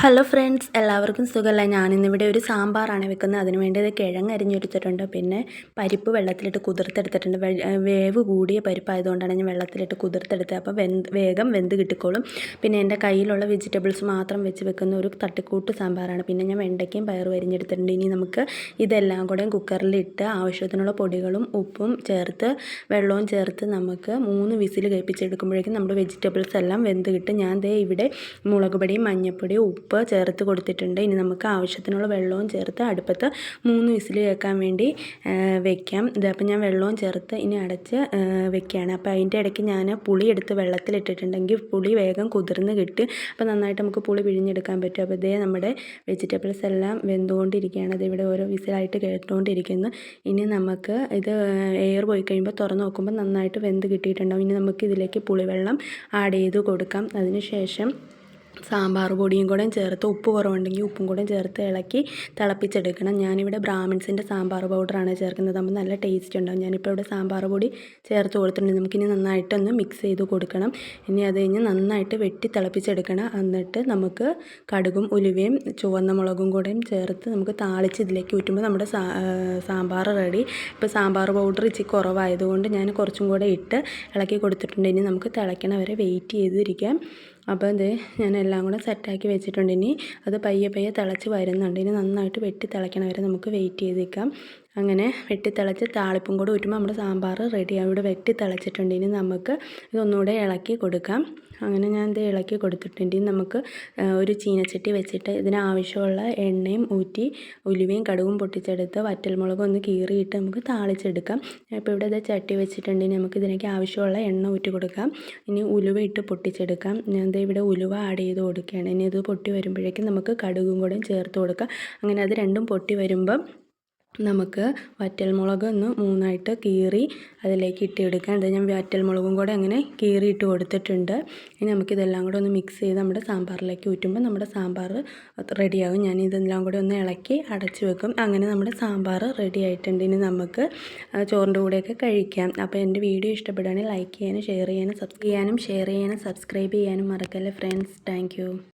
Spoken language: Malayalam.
ഹലോ ഫ്രണ്ട്സ് എല്ലാവർക്കും സുഖമല്ല ഞാനിന്നിവിടെ ഒരു സാമ്പാറാണ് വെക്കുന്നത്. അതിന് വേണ്ടി ഇത് കിഴങ്ങ് അരിഞ്ഞെടുത്തിട്ടുണ്ട് പിന്നെ പരിപ്പ് വെള്ളത്തിലിട്ട് കുതിർത്തെടുത്തിട്ടുണ്ട്. വേവ് കൂടിയ പരിപ്പ് ആയതുകൊണ്ടാണ് ഞാൻ വെള്ളത്തിലിട്ട് കുതിർത്തെടുത്തത്. അപ്പോൾ വെന്ത് വേഗം വെന്ത് കിട്ടിക്കോളും. പിന്നെ എന്റെ കയ്യിലുള്ള വെജിറ്റബിൾസ് മാത്രം വെച്ച് വെക്കുന്ന ഒരു തട്ടിക്കൂട്ട് സാമ്പാറാണ്. പിന്നെ ഞാൻ വെണ്ടയ്ക്കയും പയറും അരിഞ്ഞെടുത്തിട്ടുണ്ട്. ഇനി നമുക്ക് ഇതെല്ലാം കൂടെ കുക്കറിലിട്ട് ആവശ്യത്തിനുള്ള പൊടികളും ഉപ്പും ചേർത്ത് വെള്ളവും ചേർത്ത് നമുക്ക് മൂന്ന് വിസിൽ കഴിപ്പിച്ചെടുക്കുമ്പോഴേക്കും നമ്മുടെ വെജിറ്റബിൾസ് എല്ലാം വെന്ത് കിട്ടും. ഞാൻ ദേ ഇവിടെ മുളക് പൊടിയും മഞ്ഞൾപ്പൊടിയും ഉപ്പ് ചേർത്ത് കൊടുത്തിട്ടുണ്ട്. ഇനി നമുക്ക് ആവശ്യത്തിനുള്ള വെള്ളവും ചേർത്ത് അടുപ്പത്ത് മൂന്ന് വിസിൽ കേൾക്കാൻ വേണ്ടി വെക്കാം. ഇതപ്പോൾ ഞാൻ വെള്ളവും ചേർത്ത് ഇനി അടച്ച് വെക്കുകയാണ്. അപ്പോൾ അതിന്റെ ഇടയ്ക്ക് ഞാൻ പുളി എടുത്ത് വെള്ളത്തിലിട്ടിട്ടുണ്ടെങ്കിൽ പുളി വേഗം കുതിർന്ന് കിട്ടും. അപ്പോൾ നന്നായിട്ട് നമുക്ക് പുളി പിഴിഞ്ഞെടുക്കാൻ പറ്റും. അപ്പോൾ ഇതേ നമ്മുടെ വെജിറ്റബിൾസ് എല്ലാം വെന്തുകൊണ്ടിരിക്കുകയാണ്. അതിവിടെ ഓരോ വിസിലായിട്ട് കേട്ടുകൊണ്ടിരിക്കുന്നു ഇനി നമുക്ക് ഇത് എയർ പോയി കഴിയുമ്പോൾ തുറന്ന് നോക്കുമ്പോൾ നന്നായിട്ട് വെന്ത് കിട്ടിയിട്ടുണ്ടാവും. ഇനി നമുക്ക് ഇതിലേക്ക് പുളിവെള്ളം ആഡ് ചെയ്ത് കൊടുക്കാം. അതിന് ശേഷം സാമ്പാർ പൊടിയും കൂടെ ചേർത്ത് ഉപ്പ് കുറവുണ്ടെങ്കിൽ ഉപ്പും കൂടെ ചേർത്ത് ഇളക്കി തിളപ്പിച്ചെടുക്കണം. ഞാനിവിടെ ബ്രാഹ്മിൺസിന്റെ സാമ്പാർ പൗഡറാണ് ചേർക്കുന്നത്. അപ്പോൾ നല്ല ടേസ്റ്റ് ഉണ്ടാകും ഞാനിപ്പോൾ ഇവിടെ സാമ്പാർ പൊടി ചേർത്ത് കൊടുത്തിട്ടുണ്ട്. നമുക്കിനി നന്നായിട്ടൊന്ന് മിക്സ് ചെയ്ത് കൊടുക്കണം. ഇനി അത് കഴിഞ്ഞ് നന്നായിട്ട് വെട്ടി തിളപ്പിച്ചെടുക്കണം. എന്നിട്ട് നമുക്ക് കടുകും ഉലുവയും ചുവന്ന മുളകും കൂടെയും ചേർത്ത് നമുക്ക് താളിച്ച് ഇതിലേക്ക് ഊറ്റുമ്പോൾ നമ്മുടെ സാമ്പാർ റെഡി ഇപ്പോൾ സാമ്പാർ പൗഡർ ഇച്ചിരി കുറവായതുകൊണ്ട് ഞാൻ കുറച്ചും കൂടെ ഇട്ട് ഇളക്കി കൊടുത്തിട്ടുണ്ട്. ഇനി നമുക്ക് തിളയ്ക്കണ വരെ വെയിറ്റ് ചെയ്തിരിക്കാം. അപ്പോൾ ഇത് ഞാൻ എല്ലാം കൂടെ സെറ്റാക്കി വെച്ചിട്ടുണ്ട്. ഇനി അത് പയ്യെ പയ്യെ തിളച്ച് വരുന്നുണ്ട്. ഇനി നന്നായിട്ട് വെട്ടി തിളയ്ക്കണ വരെ നമുക്ക് വെയിറ്റ് ചെയ്ത് നിൽക്കാം അങ്ങനെ വെട്ടിത്തിളച്ച് താളിപ്പും കൂടെ ഊറ്റുമ്പോൾ നമ്മുടെ സാമ്പാർ റെഡി ഇവിടെ വെട്ടി ഇനി നമുക്ക് ഇതൊന്നുകൂടെ ഇളക്കി കൊടുക്കാം. അങ്ങനെ ഞാൻ ഇത് ഇളക്കി കൊടുത്തിട്ടുണ്ട്. നമുക്ക് ഒരു ചീനച്ചട്ടി വെച്ചിട്ട് ഇതിനാവശ്യമുള്ള എണ്ണയും ഊറ്റി ഉലുവയും കടുകും പൊട്ടിച്ചെടുത്ത് വറ്റൽമുളകും ഒന്ന് കീറിയിട്ട് നമുക്ക് താളിച്ചെടുക്കാം. ഇപ്പോൾ ഇവിടെ ഇത് ചട്ടി വെച്ചിട്ടുണ്ട്. നമുക്ക് ഇതിനൊക്കെ ആവശ്യമുള്ള എണ്ണ ഊറ്റി കൊടുക്കാം. ഇനി ഉലുവ ഇട്ട് പൊട്ടിച്ചെടുക്കാം. ഞാൻ ഇത് ഇവിടെ ഉലുവ ആഡ് ചെയ്ത് കൊടുക്കുകയാണ്. ഇനി ഇത് പൊട്ടി വരുമ്പോഴേക്കും നമുക്ക് കടുകും കൂടെ ചേർത്ത് കൊടുക്കാം. അങ്ങനെ അത് രണ്ടും പൊട്ടി വരുമ്പം നമുക്ക് വറ്റൽമുളക് ഒന്ന് മൂന്നായിട്ട് കീറി അതിലേക്ക് ഇട്ടെടുക്കാം. എന്താ ഞാൻ വറ്റൽമുളകും കൂടെ അങ്ങനെ കീറി ഇട്ട് കൊടുത്തിട്ടുണ്ട്. ഇനി നമുക്കിതെല്ലാം കൂടെ ഒന്ന് മിക്സ് ചെയ്ത് നമ്മുടെ സാമ്പാറിലേക്ക് ഊറ്റുമ്പോൾ നമ്മുടെ സാമ്പാർ റെഡിയാകും. ഞാൻ ഇതെല്ലാം കൂടെ ഒന്ന് ഇളക്കി അടച്ച് വെക്കും. അങ്ങനെ നമ്മുടെ സാമ്പാർ റെഡി ആയിട്ടുണ്ട്. ഇനി നമുക്ക് ചോറിന്റെ കൂടെയൊക്കെ കഴിക്കാം. അപ്പോൾ എന്റെ വീഡിയോ ഇഷ്ടപ്പെടുകയാണെങ്കിൽ ലൈക്ക് ചെയ്യാനും ഷെയർ ചെയ്യാനും സബ്സ്ക്രൈബ് ചെയ്യാനും ഷെയർ ചെയ്യാനും സബ്സ്ക്രൈബ് ചെയ്യാനും മറക്കല്ലേ ഫ്രണ്ട്സ് താങ്ക്